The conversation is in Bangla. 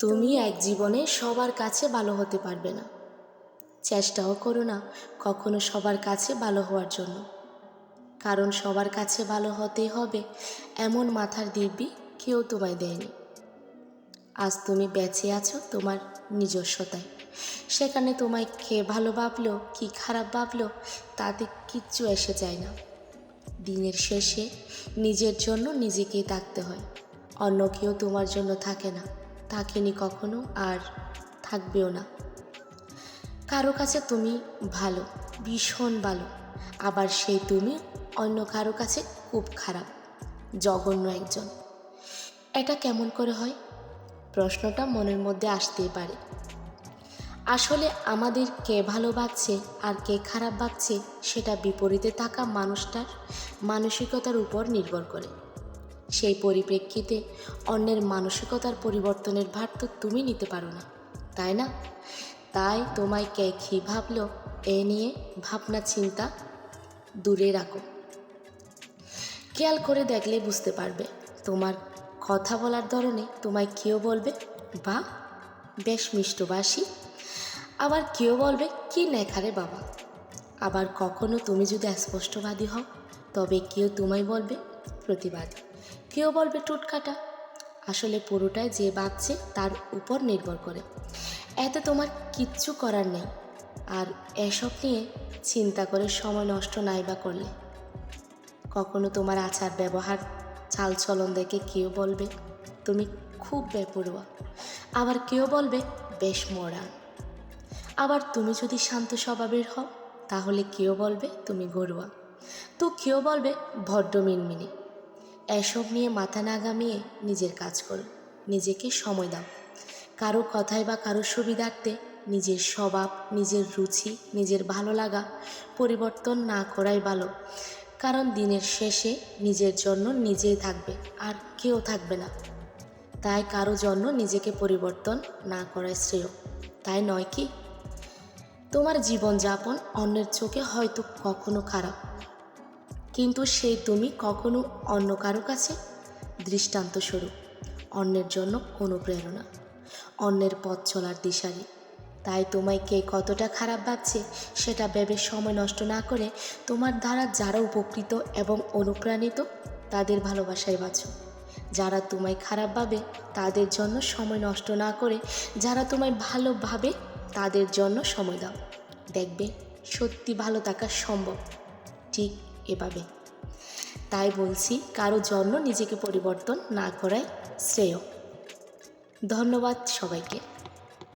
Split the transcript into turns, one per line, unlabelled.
তুমি এক জীবনে সবার কাছে ভালো হতে পারবে না। চেষ্টাও করো না কখনো সবার কাছে ভালো হওয়ার জন্য। কারণ সবার কাছে ভালো হতেই হবে এমন মাথার দিব্যি কেউ তোমায় দেয়নি। আজ তুমি বেঁচে আছো তোমার নিজস্বতায়। সেখানে তোমায় কে ভালো ভাবলো, কি খারাপ ভাবলো, তাতে কিচ্ছু এসে যায় না। দিনের শেষে নিজের জন্য নিজেকেই থাকতে হয়, অন্য কেউ তোমার জন্য থাকে না। থাকেনি কখনো আর থাকবেও না। কারও কাছে তুমি ভালো, ভীষণ ভালো, আবার সেই তুমি অন্য কারও কাছে খুব খারাপ, জঘন্য একজন। এটা কেমন করে হয়? প্রশ্নটা মনের মধ্যে আসতেই পারে। আসলে আমাদের কে ভালো বাঁচছে আর কে খারাপ ভাবছে সেটা বিপরীতে থাকা মানুষটার মানসিকতার উপর নির্ভর করে। সেই পরিপ্রেক্ষিতে অন্যের মানসিকতার পরিবর্তনের ভার তো তুমি নিতে পারো না, তাই না? তাই তোমায় কে কী ভাবলো এ নিয়ে ভাবনা চিন্তা দূরে রাখো। খেয়াল করে দেখলে বুঝতে পারবে তোমার কথা বলার ধরনে তোমায় কেউ বলবে, বা, বেশ মিষ্টবাসী। আবার কেউ বলবে, কি নেখারে বাবা। আবার কখনো তুমি যদি স্পষ্টবাদী হও, তবে কেউ তোমায় বলবে, প্রতিবাদী। কেউ বলবে টুটকাটা। আসলে পুরোটাই যে বাঁচছে তার উপর নির্ভর করে। এতে তোমার কিচ্ছু করার নেই। আর এসব নিয়ে চিন্তা করে সময় নষ্ট নাই বা করলে। কখনো তোমার আচার ব্যবহার, চালচলন দেখে কেউ বলবে, তুমি খুব বেপরোয়া। আবার কেউ বলবে, বেশ মরান আবার তুমি যদি শান্ত স্বভাবের হও, তাহলে কেউ বলবে, তুমি গরুয়া তো কেউ বলবে ভড্ড মিনমিনি। এসব নিয়ে মাথা না গামিয়ে নিজের কাজ করো, নিজেকে সময় দাও। কারও কথায় বা কারও সুবিধার্থে নিজের স্বভাব, নিজের রুচি, নিজের ভালো লাগা পরিবর্তন না করাই ভালো। কারণ দিনের শেষে নিজের জন্য নিজেই থাকবে, আর কেউ থাকবে না। তাই কারও জন্য নিজেকে পরিবর্তন না করাই শ্রেয়। তাই নয় কি? তোমার জীবনযাপন অন্যের চোখে হয়তো কখনো খারাপ। কিন্তু সেই তুমি কখনো অন্য কারও কাছে? দৃষ্টান্ত স্বরূপ, অন্যের জন্য কোনো প্রেরণা। অন্যের পথ চলার দিশারি। তাই তোমায় কে কতটা খারাপ ভাবছে, সেটা ভেবে সময় নষ্ট না করে তোমার দ্বারা যারা উপকৃত এবং অনুপ্রাণিত, তাদের ভালোবাসায় বাঁচো। যারা তোমায় খারাপ ভাবে, তাদের জন্য সময় নষ্ট না করে যারা তোমায় ভালোভাবে তাদের জন্য সময় দাও। দেখবে সত্যি ভালো থাকা সম্ভব। ঠিক এভাবে। তাই বলছি কারও জন্য নিজেকে পরিবর্তন না করাই শ্রেয়। ধন্যবাদ সবাইকে।